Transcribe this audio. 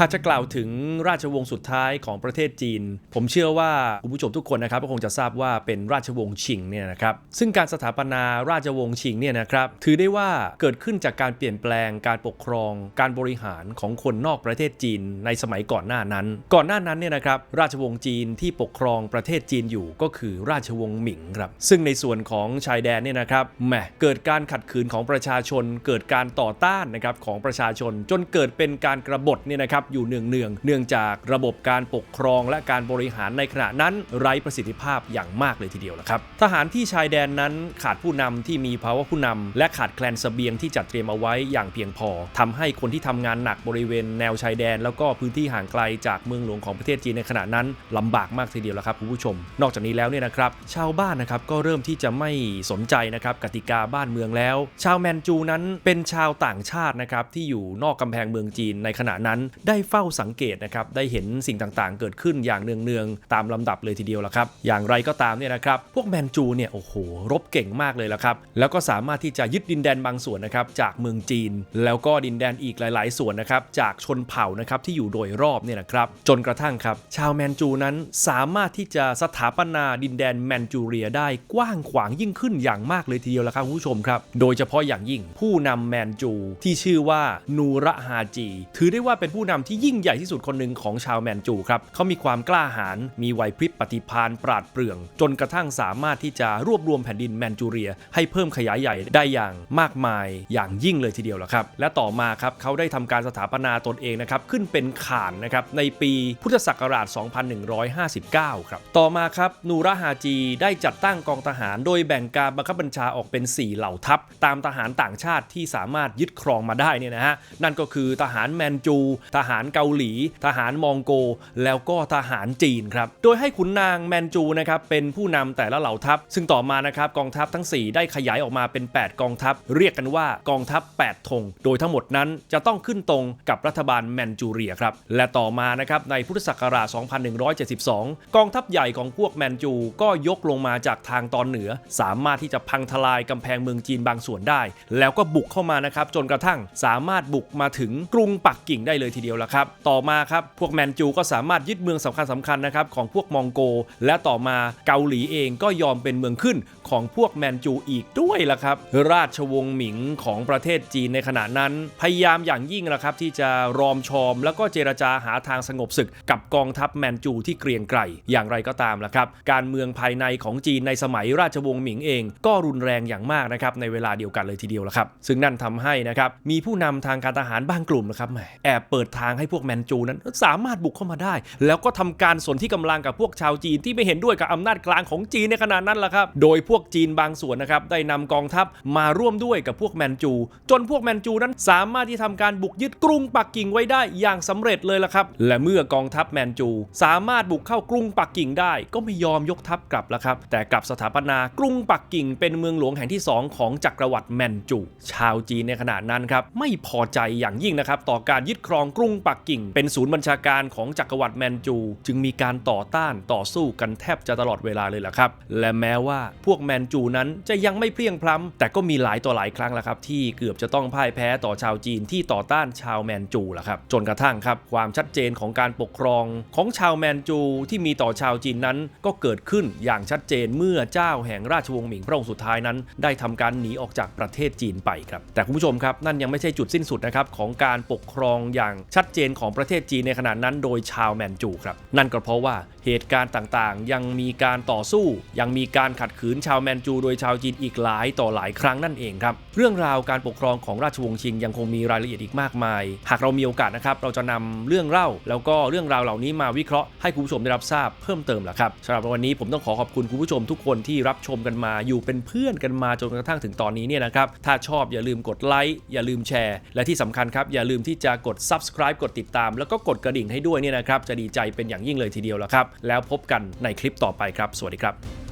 หากจะกล่าวถึงราชวงศ์สุดท้ายของประเทศจีน ผมเชื่อว่าคุณผู้ชมทุกคนนะครับก็คงจะทราบว่าเป็นราชวงศ์ชิงเนี่ยนะครับซึ่งการสถาปนาราชวงศ์ชิงเนี่ยนะครับถือได้ว่าเกิดขึ้นจากการเปลี่ยนแปลงการปกครอง การบริหารของคนนอกประเทศจีนในสมัยก่อนหน้านั้น ก่อนหน้านั้นเนี่ยนะครับราชวงศ์จีนที่ปกครองประเทศจีนอยู่ก็คือราชวงศ์หมิงครับซึ่งในส่วนของชายแดนเนี่ยนะครับแหมเกิดการขัดขืนของประชาชน เกิดการต่อต้านนะครับของประชาชนจนเกิดเป็นการกรบฏเนี่ยนะครับอยู่เนืองเนืองๆเนื่องจากระบบการปกครองและการบริหารในขณะนั้นไร้ประสิทธิภาพอย่างมากเลยทีเดียวละครับ ทหารที่ชายแดนนั้นขาดผู้นำที่มีภาวะผู้นำและขาดแคลนเสบียงที่จัดเตรียมเอาไว้อย่างเพียงพอทำให้คนที่ทำงานหนักบริเวณแนวชายแดน แล้วก็พื้นที่ห่างไกลจากเมืองหลวงของประเทศจีนในขณะนั้นลำบากมากทีเดียวละครับคุณผู้ชม นอกจากนี้แล้วเนี่ยนะครับชาวบ้านนะครับก็เริ่มที่จะไม่สนใจนะครับกติกาบ้านเมืองแล้ว ชาวแมนจูนั้นเป็นชาวต่างชาตินะครับที่อยู่นอกกำแพงเมืองจีนในขณะนั้นได้ได้เฝ้าสังเกตนะครับได้เห็นสิ่งต่างๆ เกิดขึ้นอย่างเนืองๆตามลำดับเลยทีเดียวละครับอย่างไรก็ตามเนี่ยนะครับพวกแมนจูเนี่ยโอ้โหรบเก่งมากเลยละครับแล้วก็สามารถที่จะยึดดินแดนบางส่วนนะครับจากเมืองจีน แล้วก็ดินแดนอีกหลาย ๆ ส่วนนะครับจากชนเผ่านะครับที่อยู่โดยรอบเนี่ยนะครับจนกระทั่งครับชาวแมนจูนั้นสามารถที่จะสถาปนาดินแดนแมนจูเรียได้กว้างขวางยิ่งขึ้นอย่างมากเลยทีเดียวละครับคุณผู้ชมครับโดยเฉพาะอย่างยิ่งผู้นำแมนจูที่ชื่อว่านูระฮาจี ถือได้ว่าเป็นผู้นำที่ยิ่งใหญ่ที่สุดคนหนึ่งของชาวแมนจูครับเขามีความกล้าหาญมีไหวพริบปฏิภาณปราดเปรื่อง จนกระทั่งสามารถที่จะรวบรวมแผ่นดินแมนจูเรีย ให้เพิ่มขยายใหญ่ได้อย่างมากมายอย่างยิ่งเลยทีเดียวละครับ และต่อมาครับเขาได้ทำการสถาปนาตนเองนะครับขึ้นเป็นข่านนะครับในปีพุทธศักราช 2159 ครับ ต่อมาครับนูราฮาจีได้จัดตั้งกองทหารโดยแบ่งการบังคับบัญชาออกเป็น 4 เหล่าทัพ ตามทหารต่างชาติที่สามารถยึดครองมาได้เนี่ยนะฮะนั่นก็คือทหารแมนจู ทหารารเกาหลี ทหารมองโก แล้วก็ทหารจีนครับ โดยให้ขุนนางแมนจูนะครับเป็นผู้นำแต่ละเหล่าทัพ ซึ่งต่อมานะครับกองทัพทั้ง 4 ได้ขยายออกมาเป็น 8 กองทัพ เรียกกันว่ากองทัพ 8 ธง โดยทั้งหมดนั้นจะต้องขึ้นตรงกับรัฐบาลแมนจูเรียครับ และต่อมานะครับในพุทธศักราช 2172 กองทัพใหญ่ของพวกแมนจูก็ยกลงมาจากทางตอนเหนือ สามารถที่จะพังทลายกำแพงเมืองจีนบางส่วนได้ แล้วก็บุกเข้ามานะครับจนกระทั่งสามารถบุกมาถึงกรุงปักกิ่งได้เลยทีเดียวละครับ ต่อมาครับ พวกแมนจูก็สามารถยึดเมืองสำคัญสำคัญๆนะครับของพวกมองโก และต่อมาเกาหลีเองก็ยอมเป็นเมืองขึ้นของพวกแมนจูอีกด้วยล่ะครับ ราชวงศ์หมิงของประเทศจีนในขณะนั้น พยายามอย่างยิ่งละครับ ที่จะรอมชอม แล้วก็เจรจาหาทางสงบศึกกับกองทัพแมนจูที่เกรียงไกรอย่างไรก็ตามละครับ การเมืองภายในของจีนในสมัยราชวงศ์หมิงเอง ก็รุนแรงอย่างมากนะครับในเวลาเดียวกันเลยทีเดียวละครับ ซึ่งนั่นทำให้นะครับมีผู้นำทางการทหารบางกลุ่มนะครับแอบเปิดทางให้พวกแมนจูนั้นสามารถบุกเข้ามาได้ แล้วก็ทำการสนที่กำลังกับพวกชาวจีนที่ไม่เห็นด้วยกับอำนาจกลางของจีนในขณะนั้นล่ะครับ โดยพวกจีนบางส่วนนะครับได้นำกองทัพมาร่วมด้วยกับพวกแมนจู จนพวกแมนจูนั้นสามารถที่ทำการบุกยึดกรุงปักกิ่งไว้ได้อย่างสำเร็จเลยล่ะครับ และเมื่อกองทัพแมนจู สามารถบุกเข้ากรุงปักกิ่งได้ ก็ไม่ยอมยกทัพกลับล่ะครับ แต่กลับสถาปนากรุงปักกิ่ง เป็นเมืองหลวงแห่งที่สองของจักรวรรดิแมนจู ชาวจีนในขณะนั้นครับไม่พอใจอย่างยิ่งนะครับต่อการยึดครองกรุงปักกิ่ง เป็นศูนย์บัญชาการของจักรวรรดิแมนจู จึงมีการต่อต้านต่อสู้กันแทบจะตลอดเวลาเลยล่ะครับ และแม้ว่าพวกแมนจูนั้นจะยังไม่เพลียงพล้ำแต่ก็มีหลายต่อหลายครั้งแล้วครับที่เกือบจะต้องพ่ายแพ้ต่อชาวจีนที่ต่อต้านชาวแมนจูล่ะครับจนกระทั่งครับความชัดเจนของการปกครองของชาวแมนจูที่มีต่อชาวจีนนั้น ก็เกิดขึ้นอย่างชัดเจนเมื่อเจ้าแห่งราชวงศ์หมิงพระองค์สุดท้ายนั้น ได้ทำการหนีออกจากประเทศจีนไปครับแต่คุณผู้ชมครับนั่นยังไม่ใช่จุดสิ้นสุดนะครับของการปกครองอย่างชัดเจนของประเทศจีนในขณะนั้นโดยชาวแมนจูครับนั่นก็เพราะว่าเหตุการณ์ต่างๆ ยังมีการต่อสู้ ยังมีการขัดขืนชาวแมนจู โดยชาวจีนอีกหลายต่อหลายครั้งนั่นเองครับ เรื่องราวการปกครองของราชวงศ์ชิงยังคงมีรายละเอียดอีกมากมาย หากเรามีโอกาสนะครับเราจะนำเรื่องเล่า แล้วก็เรื่องราวเหล่านี้มาวิเคราะห์ให้คุณผู้ชมได้รับทราบเพิ่มเติมแหละครับสำหรับวันนี้ผมต้องขอขอบคุณคุณผู้ชมทุกคนที่รับชมกันมา อยู่เป็นเพื่อนกันมาจนกระทั่งถึงตอนนี้เนี่ยนะครับถ้าชอบอย่าลืมกดไลค์อย่าลืมแชร์ และที่สำคัญครับอย่าลืมที่จะกด subscribe กดติดตาม แล้วก็กดกระดิ่งให้ด้วยเนี่ยนะครับจะดีใจเป็นอย่างยิ่งเลยทีเดียวละครับแล้วพบกันในคลิปต่อไปครับ สวัสดีครับ